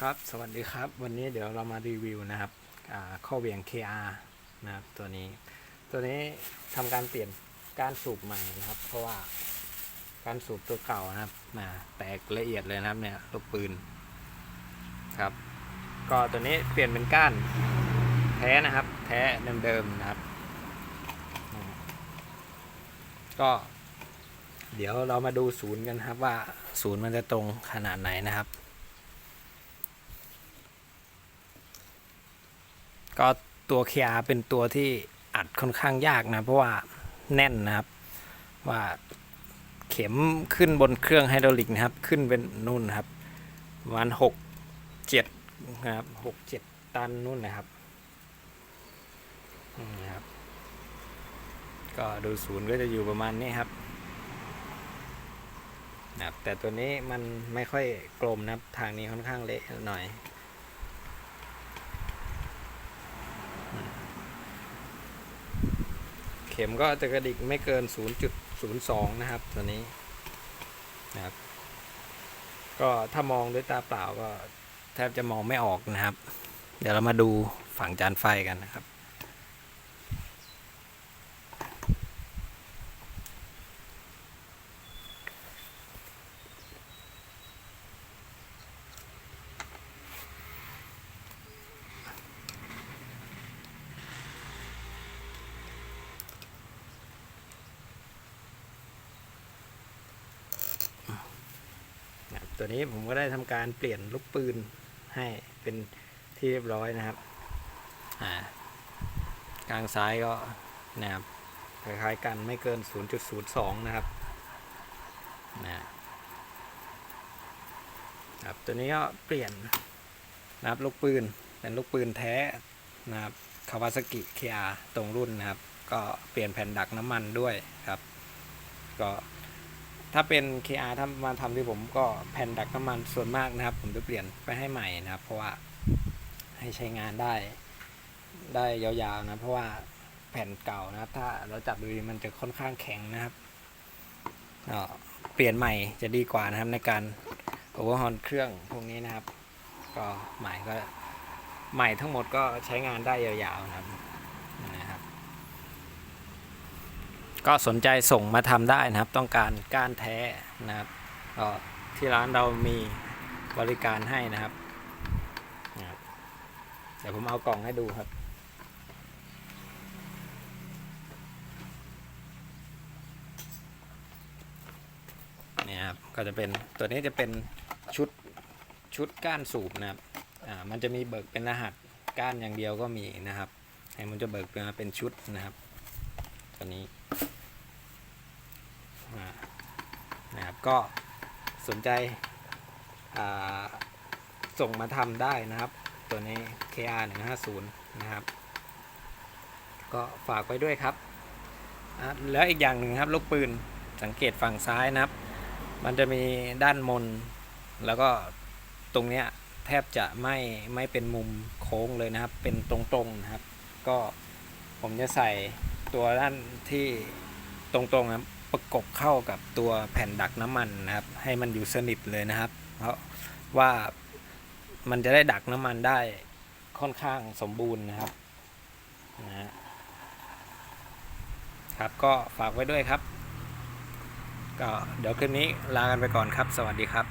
ครับสวัสดีครับ วันนี้เดี๋ยวเรามารีวิวนะครับข้อเหวียง KR นะครับตัวนี้ ตัวนี้ทำการเปลี่ยนการสูบใหม่นะครับ เพราะว่าการสูบตัวเก่านะครับมาแตกละเอียดเลยนะครับเนี่ยลูกปืนครับ ก็ตัวนี้เปลี่ยนเป็นก้านแท้นะครับ แท้เดิมๆนะครับ ก็เดี๋ยวเรามาดูศูนย์กันครับว่าศูนย์มันจะตรงขนาดไหนนะครับ ก็ตัว KR เป็นตัวที่อัดค่อนข้างยากนะ เพราะว่าแน่นนะครับ ว่าเข็มขึ้นบนเครื่องไฮดรอลิกนะครับ ขึ้นเป็นนู่นครับประมาณหกเจ็ดนะครับหกเจ็ดตันนู่นนะครับนี่ครับ ก็ดูศูนย์ก็จะอยู่ประมาณนี้ครับนะครับแต่ตัวนี้มันไม่ค่อยกลมนะครับ ทางนี้ค่อนข้างเละหน่อย เข็มก็จะกระดิกไม่เกิน 0.02 นะครับ ตัวนี้นะครับ ก็ถ้ามองด้วยตาเปล่าก็แทบจะมองไม่ออกนะครับ เดี๋ยวเรามาดูฝั่งจานไฟกันนะครับ ตัวนี้ผมก็ได้ทำการเปลี่ยนลูกปืนให้เป็นที่เรียบร้อยนะครับอ่ากลางซ้ายก็นะครับคล้ายๆกันไม่เกิน 0.02 นะครับนะครับตัวนี้ก็เปลี่ยนนะครับลูกปืนเป็นลูกปืนแท้นะครับคาวาซากิ KR ตรงรุ่นนะครับ ก็เปลี่ยนแผ่นดักน้ำมันด้วยครับ ก็ ถ้าเป็น KR ถ้ามาทำที่ผมก็แผ่นดักน้ำมันส่วนมากนะครับ ผมจะเปลี่ยนไปให้ใหม่นะครับ เพราะว่าให้ใช้งานได้ได้ยาวๆนะ เพราะว่าแผ่นเก่านะครับ ถ้าเราจับดูมันจะค่อนข้างแข็งนะครับเปลี่ยนใหม่จะดีกว่านะครับในการโอเวอร์ฮอนเครื่องพวกนี้นะครับ ก็ใหม่ก็ใหม่ทั้งหมดก็ใช้งานได้ยาวๆนะครับ ก็สนใจส่งมาทำได้นะครับ ต้องการก้านแท้นะครับก็ที่ร้านเรามีบริการให้นะครับ เดี๋ยวผมเอากล่องให้ดูครับเนี่ยครับ ก็จะเป็นตัวนี้จะเป็นชุดชุดก้านสูบนะครับ อ่า มันจะมีเบิกเป็นรหัสก้านอย่างเดียวก็มีนะครับ ให้มันจะเบิกมาเป็นชุดนะครับ ตัวนี้นะครับก็สนใจส่งมาทำได้นะครับ ตัวนี้ KR 150นะครับ ก็ฝากไว้ด้วยครับแล้วอีกอย่างหนึ่งครับลูกปืนสังเกตฝั่งซ้ายนะครับ มันจะมีด้านมน แล้วก็ตรงเนี้ยแทบจะไม่ไม่เป็นมุมโค้งเลยนะครับ เป็นตรงๆนะครับ ก็ผมจะใส่ ตัวด้านที่ตรงๆนะประกบเข้ากับตัวแผ่นดักน้ำมันนะครับ ให้มันอยู่สนิทเลยนะครับ เพราะว่ามันจะได้ดักน้ำมันได้ค่อนข้างสมบูรณ์นะครับนะฮะครับก็ฝากไว้ด้วยครับ ก็เดี๋ยวคืนนี้ลากันไปก่อนครับ สวัสดีครับ